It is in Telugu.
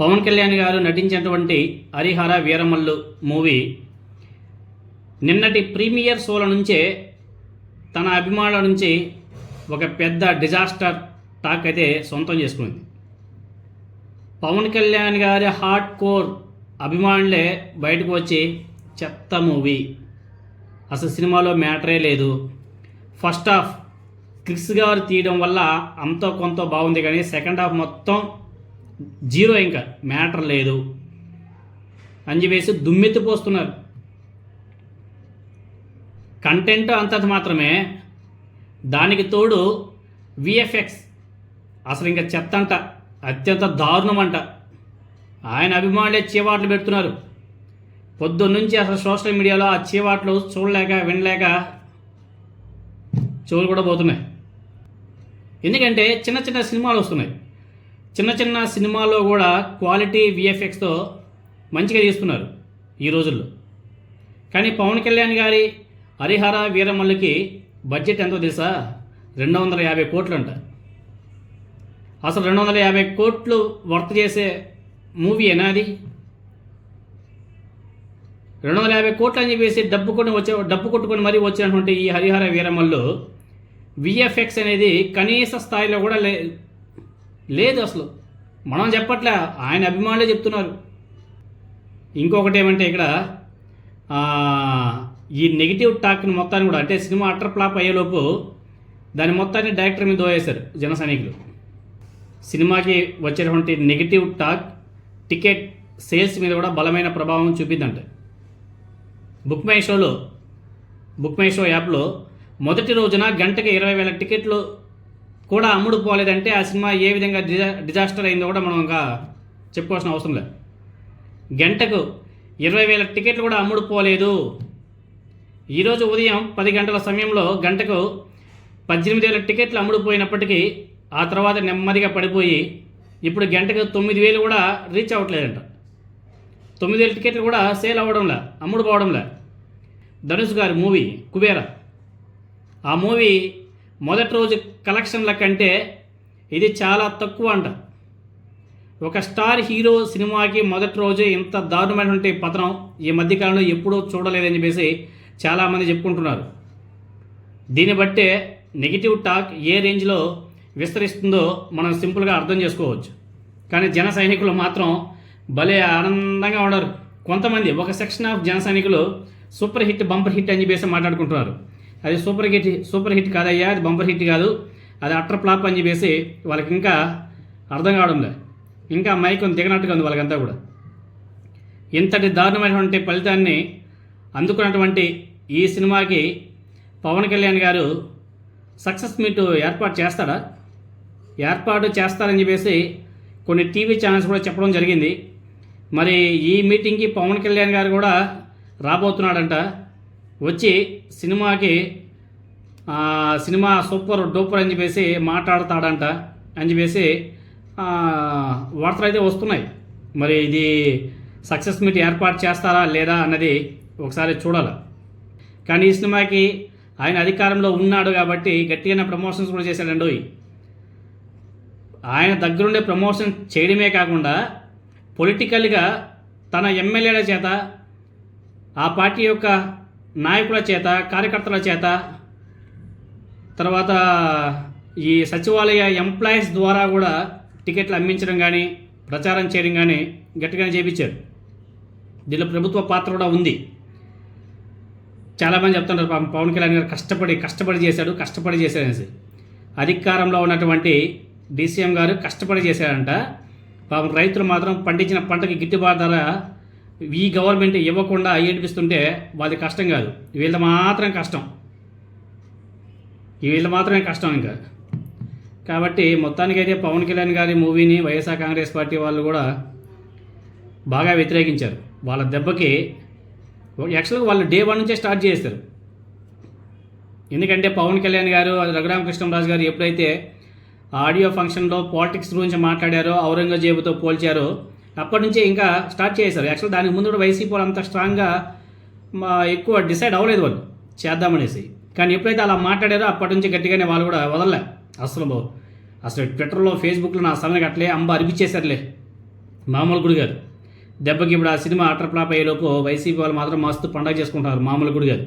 పవన్ కళ్యాణ్ గారు నటించినటువంటి హరిహర వీరమల్లు మూవీ నిన్నటి ప్రీమియర్ షోల నుంచే తన అభిమానుల నుంచి ఒక పెద్ద డిజాస్టర్ టాక్ అయితే సొంతం చేసుకుంది. పవన్ కళ్యాణ్ గారి హార్డ్ కోర్ అభిమానులే బయటకు వచ్చి చెత్త మూవీ. అసలు సినిమాలో మ్యాటరే లేదు. ఫస్ట్ హాఫ్ క్రిస్ గారు తీయడం వల్ల అంతో కొంత బాగుంది కానీ సెకండ్ హాఫ్ మొత్తం జీరో ఇంకా. మ్యాటర్ లేదు. అని చెప్పేసి దుమ్మెత్తిపోస్తున్నారు కంటెంట్ అంతది మాత్రమే. దానికి తోడు విఎఫ్ఎక్స్. అసలు ఇంకా చెత్త అంట. అత్యంత దారుణం అంట ఆయన అభిమానులే చీవాట్లు పెడుతున్నారు. పొద్దున్నుంచి అసలు సోషల్ మీడియాలో ఆ చీవాట్లు చూడలేక వినలేక చెవులు కూడా పోతున్నాయి. ఎందుకంటే చిన్న చిన్న సినిమాలు వస్తున్నాయి. చిన్న చిన్న సినిమాల్లో కూడా క్వాలిటీ విఎఫ్ఎక్స్తో మంచిగా తీస్తున్నారు ఈ రోజుల్లో. కానీ పవన్ కళ్యాణ్ గారి హరిహర వీరమల్లికి బడ్జెట్ ఎంతో తెలుసా? రెండు వందల యాభై కోట్లు అంట అసలు రెండు వందల యాభై కోట్లు వర్త్ చేసే మూవీ అది? రెండు వందల యాభై కోట్లు అని చెప్పేసి డబ్బు కొని వచ్చే డబ్బు కొట్టుకొని మరీ వచ్చినటువంటి ఈ హరిహర వీరమల్లు విఎఫ్ఎక్స్ అనేది కనీస స్థాయిలో కూడా లే లేదు అసలు. మనం చెప్పట్లే ఆయన అభిమానులే చెప్తున్నారు. ఇంకొకటి ఏమంటే ఇక్కడ ఈ నెగిటివ్ టాక్ని మొత్తాన్ని కూడా అంటే సినిమా అటర్ ఫ్లాప్ అయ్యేలోపు దాని మొత్తాన్ని డైరెక్టర్ మీద దోయేశారు జన సైనికులు. సినిమాకి వచ్చేటువంటి నెగిటివ్ టాక్ టికెట్ సేల్స్ మీద కూడా బలమైన ప్రభావం చూపిద్దంట. బుక్ మై షోలో బుక్ మై షో యాప్లో మొదటి రోజున గంటకి ఇరవై వేల టికెట్లు కూడా అమ్ముడు పోలేదంటే ఆ సినిమా ఏ విధంగా డిజా డిజాస్టర్ అయిందో కూడా మనం ఇంకా చెప్పుకోవాల్సిన అవసరం లేదు. గంటకు ఇరవై వేల టికెట్లు కూడా అమ్ముడు పోలేదు. ఈరోజు ఉదయం పది గంటల సమయంలో గంటకు పద్దెనిమిది వేల టికెట్లు అమ్ముడు పోయినప్పటికీ ఆ తర్వాత నెమ్మదిగా పడిపోయి ఇప్పుడు గంటకు తొమ్మిది వేలు కూడా రీచ్ అవ్వట్లేదంట. తొమ్మిది వేల టికెట్లు కూడా సేల్ అవ్వడంలే అమ్ముడు పోవడంలే. ధనుష్ గారి మూవీ కుబేర. ఆ మూవీ మొదటి రోజు కలెక్షన్ల కంటే ఇది చాలా తక్కువ అంట. ఒక స్టార్ హీరో సినిమాకి మొదటి రోజు ఇంత దారుణమైనటువంటి పతనం ఈ మధ్యకాలంలో ఎప్పుడూ చూడలేదని చెప్పేసి చాలామంది చెప్పుకుంటున్నారు. దీన్ని బట్టే నెగిటివ్ టాక్ ఏ రేంజ్లో విస్తరిస్తుందో మనం సింపుల్గా అర్థం చేసుకోవచ్చు. కానీ జన సైనికులు మాత్రం భలే ఆనందంగా ఉండరు కొంతమంది ఒక సెక్షన్ ఆఫ్ జన సైనికులు సూపర్ హిట్ బంపర్ హిట్ అని చెప్పేసి మాట్లాడుకుంటున్నారు. అది సూపర్ హిట్ సూపర్ హిట్ కాదయ్యా అది బంపర్ హిట్ కాదు. అది అట్టర్ ఫ్లాప్ అని చెప్పేసి వాళ్ళకి ఇంకా అర్థం కావడం లేదు ఇంకా మైకం దిగనట్టుగా ఉంది వాళ్ళకంతా కూడా. ఇంతటి దారుణమైనటువంటి ఫలితాన్ని అందుకున్నటువంటి ఈ సినిమాకి పవన్ కళ్యాణ్ గారు సక్సెస్ మీట్ ఏర్పాటు చేస్తాడా? ఏర్పాటు చేస్తారని చెప్పేసి కొన్ని టీవీ ఛానల్స్ కూడా చెప్పడం జరిగింది. మరి ఈ మీటింగ్కి పవన్ కళ్యాణ్ గారు కూడా రాబోతున్నాడంట. వచ్చి సినిమాకి సినిమా సూపర్ డూపర్ అని చెప్పేసి మాట్లాడతాడంట. అని చెప్పేసి వార్తలు అయితే వస్తున్నాయి. మరి ఇది సక్సెస్ మీట్ ఏర్పాటు చేస్తారా లేదా అన్నది ఒకసారి చూడాలి. కానీ ఈ సినిమాకి ఆయన అధికారంలో ఉన్నాడు కాబట్టి గట్టిగా ప్రమోషన్స్ కూడా చేశాడండి ఆయన దగ్గరుండే ప్రమోషన్ చేయడమే కాకుండా పొలిటికల్గా తన ఎమ్మెల్యేల చేత ఆ పార్టీ యొక్క నాయకుల చేత కార్యకర్తల చేత తర్వాత ఈ సచివాలయ ఎంప్లాయీస్ ద్వారా కూడా టికెట్లు అమ్మించడం కానీ ప్రచారం చేయడం కానీ గట్టిగానే చేయించారు దీనిలో ప్రభుత్వ పాత్ర కూడా ఉంది. చాలామంది చెప్తుంటారు పాపం పవన్ కళ్యాణ్ గారు కష్టపడి కష్టపడి చేశాడు కష్టపడి చేశాడు అనేసి అధికారంలో ఉన్నటువంటి డీసీఎం గారు కష్టపడి చేశాడంట పాపం రైతులు మాత్రం పండించిన పంటకి గిట్టుబాటు ధర ఈ గవర్నమెంట్ ఇవ్వకుండా ఏడిపిస్తుంటే వాళ్ళకి కష్టం కాదు. వీళ్ళ మాత్రం కష్టం. వీళ్ళ మాత్రమే కష్టం ఇంకా. కాబట్టి మొత్తానికైతే పవన్ కళ్యాణ్ గారి మూవీని వైఎస్ఆర్ కాంగ్రెస్ పార్టీ వాళ్ళు కూడా బాగా వ్యతిరేకించారు. వాళ్ళ దెబ్బకి యాక్చువల్గా వాళ్ళు డే వన్ నుంచే స్టార్ట్ చేస్తారు ఎందుకంటే పవన్ కళ్యాణ్ గారు రఘురామకృష్ణరాజు గారు ఎప్పుడైతే ఆడియో ఫంక్షన్లో పాలిటిక్స్ గురించి మాట్లాడారో ఔరంగజేబుతో పోల్చారో అప్పటి నుంచే ఇంకా స్టార్ట్ చేశారు యాక్చువల్ దానికి ముందు కూడా వైసీపీ వాళ్ళు అంత స్ట్రాంగ్గా మా ఎక్కువ డిసైడ్ అవ్వలేదు వాళ్ళు చేద్దామనేసి కానీ ఎప్పుడైతే అలా మాట్లాడారో అప్పటి నుంచి గట్టిగానే వాళ్ళు కూడా వదలలే. అసలు అసలు ట్విట్టర్లో ఫేస్బుక్లో నా సమయానికి అట్లే అంబ అరిపించేశారులే. మామూలు గుడి కాదు. దెబ్బకి ఇప్పుడు ఆ సినిమా అటర్ ఫ్లాప్ అయ్యేలోపు వైసీపీ వాళ్ళు మాత్రం మస్తు పండగ చేసుకుంటారు మామూలు గుడి కాదు.